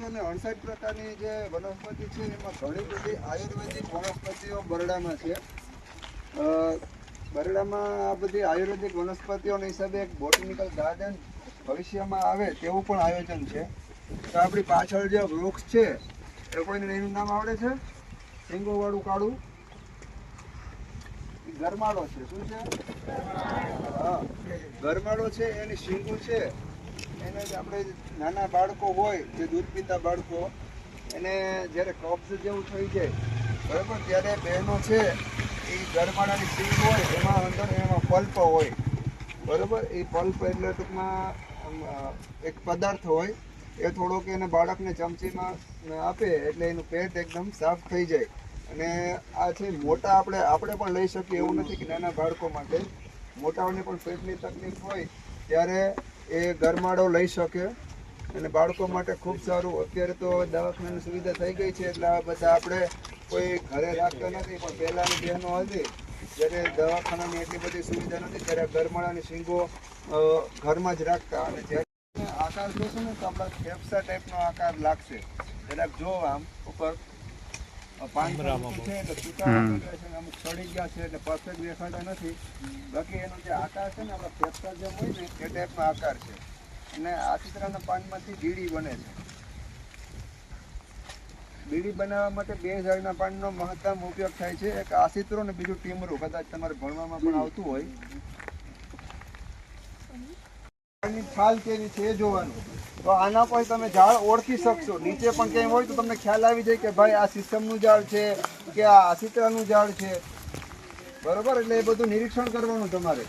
અને અડસઠ પ્રકારની જે વનસ્પતિ છે, એમાં ઘણી બધી આયુર્વેદિક વનસ્પતિઓ બરડામાં છે. બરડામાં આ બધી આયુર્વેદિક વનસ્પતિઓના હિસાબે એક બોટનિકલ ગાર્ડન ભવિષ્યમાં આવે તેવું પણ આયોજન છે. તો આપણી પાછળ જે વૃક્ષ છે, એ કોઈને એનું નામ આવડે છે? સિંગોવાળું કાળું? ગરમાળો છે. શું છે? હા. ગરમાળો છે, એની શીંગું છે. એને આપણે નાના બાળકો હોય, જે દૂધ પીતા બાળકો, એને જ્યારે કબ્ઝ જેવું થઈ જાય, બરાબર? ત્યારે બહેનો છે, એ ગરમાળાની શીંગ હોય, એમાં અંદર એમાં પલ્પ હોય. બરાબર? એ પલ્પ એટલે ટૂંકમાં એક પદાર્થ હોય. એ થોડોક એને બાળકને ચમચીમાં આપે, એટલે એનું પેટ એકદમ સાફ થઈ જાય. અને આ છે મોટા આપણે આપણે પણ લઈ શકીએ એવું નથી કે નાના બાળકો માટે. મોટાઓને પણ પેટની તકલીફ હોય ત્યારે એ ગરમાળો લઈ શકે. અને બાળકો માટે ખૂબ સારું. અત્યારે તો દવાખાનાની સુવિધા થઈ ગઈ છે એટલે આ બધા આપણે કોઈ ઘરે રાખતા નથી. પણ પહેલાંની બહેનો હતી જ્યારે દવાખાનાની એટલી બધી સુવિધા નથી, ત્યારે ગરમાળાની શીંગો ઘરમાં જ રાખતા. અને જ્યારે આકાર જોશું ને તો આપણા ફેફસા ટાઈપનો આકાર લાગશે. જરાક જો આમ ઉપર. અને અમુક સડી ગયા છે એટલે પરફેક્ટ દેખાતા નથી. બાકી એનો જે આકાર છે ને આપણા ફેફસા જેમ હોય ને એ ટાઈપનો આકાર છે. અને આ ચિત્રાના પાનમાંથી બીડી બને છે. બીડી બનાવવા માટે બે ઝાડના પાનનો મહત્તમ ઉપયોગ થાય છે. એક આસિત્રો ને બીજું ટીમરું. કદાચ તમારે ભણવામાં પણ આવતું હોય. છાલ કેવી છે એ જોવાનું. તો આના પર તમે ઝાડ ઓળખી શકશો. નીચે પણ ક્યાંય હોય તો તમને ખ્યાલ આવી જાય કે ભાઈ આ સિસ્ટમનું ઝાડ છે કે આ આસિત્રાનું ઝાડ છે. બરોબર? એટલે એ બધું નિરીક્ષણ કરવાનું તમારે.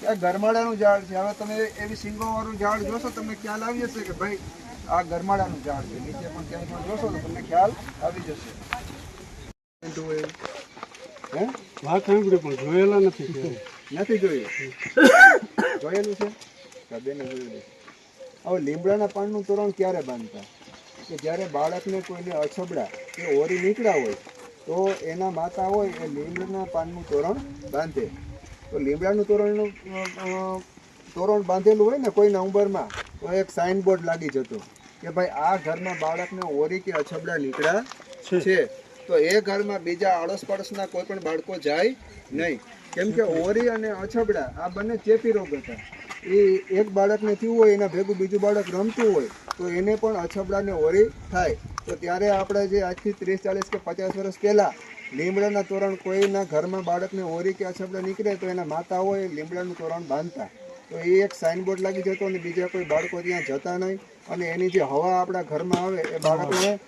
કે આ ગરમાળાનું ઝાડ છે. હવે તમે એવી સિંગોવાળું ઝાડ જોશો તમને ખ્યાલ આવી જશે કે ભાઈ આ ગરમાળાનું ઝાડ છે. નીચે પણ ક્યાંય પણ જોશો તો તમને ખ્યાલ આવી જશે. વાત સાંભળી પણ જોયેલા નથી નથી જોયું? જોયેલું છે? હા, બેને જોયેલું હવે લીમડાના પાનનું તોરણ ક્યારે બાંધતા? કે જ્યારે બાળકને કોઈને અછબડા કે ઓરી નીકળ્યા હોય તો એના માતા હોય એ લીમડાના પાનનું તોરણ બાંધે. તો લીમડાનું તોરણનું તોરણ બાંધેલું હોય ને કોઈના ઉંબરમાં તો એક સાઇન બોર્ડ લાગી જતો કે ભાઈ આ ઘરમાં બાળકને ઓરી કે અછબડા નીકળ્યા છે. તો એ ઘરમાં બીજા આડોશ પડોશના કોઈ પણ બાળકો જાય નહીં. કેમ કે ઓરી અને અછબડા આ બંને ચેપી રોગ હતા. એ એક બાળકને થયું હોય, એના ભેગું બીજું બાળક રમતું હોય, તો એને પણ અછબડાને ઓરી થાય. તો ત્યારે આપણે જે આજથી ત્રીસ, ચાલીસ કે પચાસ વર્ષ પહેલાં લીમડાના તોરણ કોઈના ઘરમાં બાળકને ઓરી કે અછબડા નીકળે, તો એના માતા હોય, લીમડાનું તોરણ બાંધતા. તો એ એક સાઇનબોર્ડ લાગી જતો અને બીજા કોઈ બાળકો ત્યાં જતા નહીં. અને એની જે હવા આપણા ઘરમાં આવે, એ બાળકને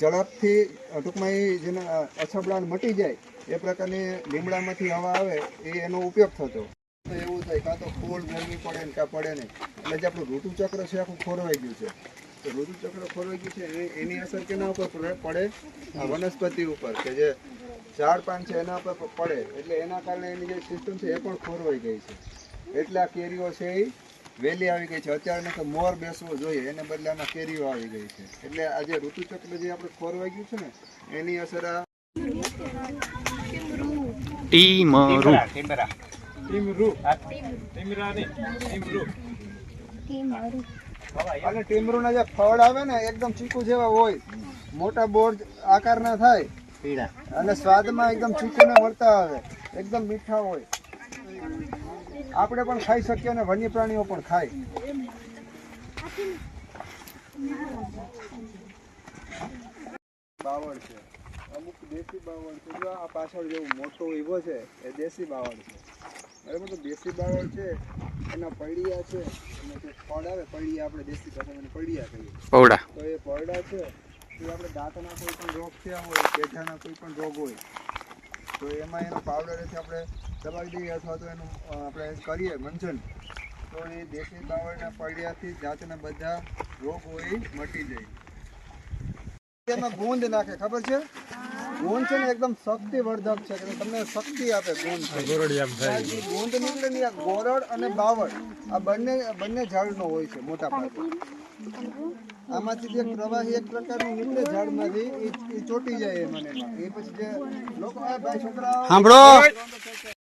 ઝડપથી ટૂંકમાં એ જેને અછબડાને મટી જાય, એ પ્રકારની લીમડામાંથી હવા આવે, એ એનો ઉપયોગ થતો. તો એવું થાય કાં તો ફૂલ ગરમી પડે ને કાં પડે નહીં. એટલે જે આપણું ઋતુચક્ર છે આખું ખોરવાઈ ગયું છે. તો ઋતુચક્ર ખોરવાઈ ગયું છે એ- એની અસર કેના ઉપર પડે પડે? આ વનસ્પતિ ઉપર કે જે ઝાડ પાન છે એના ઉપર પડે. એટલે એના કારણે એની જે સિસ્ટમ છે એ પણ ખોરવાઈ ગઈ છે. એટલે આ કેરીઓ છે એ વહેલી આવી ગઈ છે. અત્યારે તો મોર બેસવો જોઈએ એને બદલે આમાં કેરીઓ આવી ગઈ છે. એટલે આ જે ઋતુચક્ર જે આપણે ખોરવાઈ ગયું છે ને એની અસર આ ટીમરું. ટીમરૂ. ટીમરા. નહીં, ટીમરૂ. અને ટીમરૂના જે ફળ આવે ને એકદમ ચીકુ જેવા હોય મોટા બોર આકારના થાય અને સ્વાદમાં એકદમ ચીકુને મળતા આવે એકદમ મીઠા હોય. આપણે પણ ખાઈ શકીએ અને વન્ય પ્રાણીઓ પણ ખાય. બાવળ છે. અમુક દેશી બાવળ છે. જો આ પાછળ જેવું મોટો ઈવો છે એ દેશી બાવળ છે. બરાબર તો દેશી બાવળ છે એના પૈડિયા છે અને જે ફળ આવે પૈડિયા આપણે દેશી ભાષામાં પૈડિયા કહીએ. તો એ પરડા છે એ આપણે દાંતના કોઈ પણ રોગ થયા હોય પેઢાના કોઈ પણ રોગ હોય તો એમાં એનો પાવડરથી આપણે દબાવી દઈએ અથવા તો એનું આપણે કરીએ મંજન તો એ દેશી બાવળના પડિયાથી જાતના બધા રોગ હોય મટી જાય. એમાં ગુંદ નાખે ખબર છે? ગુંદ છે ને એકદમ શક્તિવર્ધક છે કે તમને શક્તિ આપે ગુણ. ગોરડી આમ થાય. ગુંદ નીકળે ને આ ગોરડ અને બાવળ આ બંને બંને ઝાડનો હોય છે મોટા ભાગે આમાંથી જે પ્રવાહી એક પ્રકારનું નીકળે ઝાડમાંથી એ એ ચોટી જાય મને એ પછી જે લોકો આ ભાઈ છોકરા સાંભળો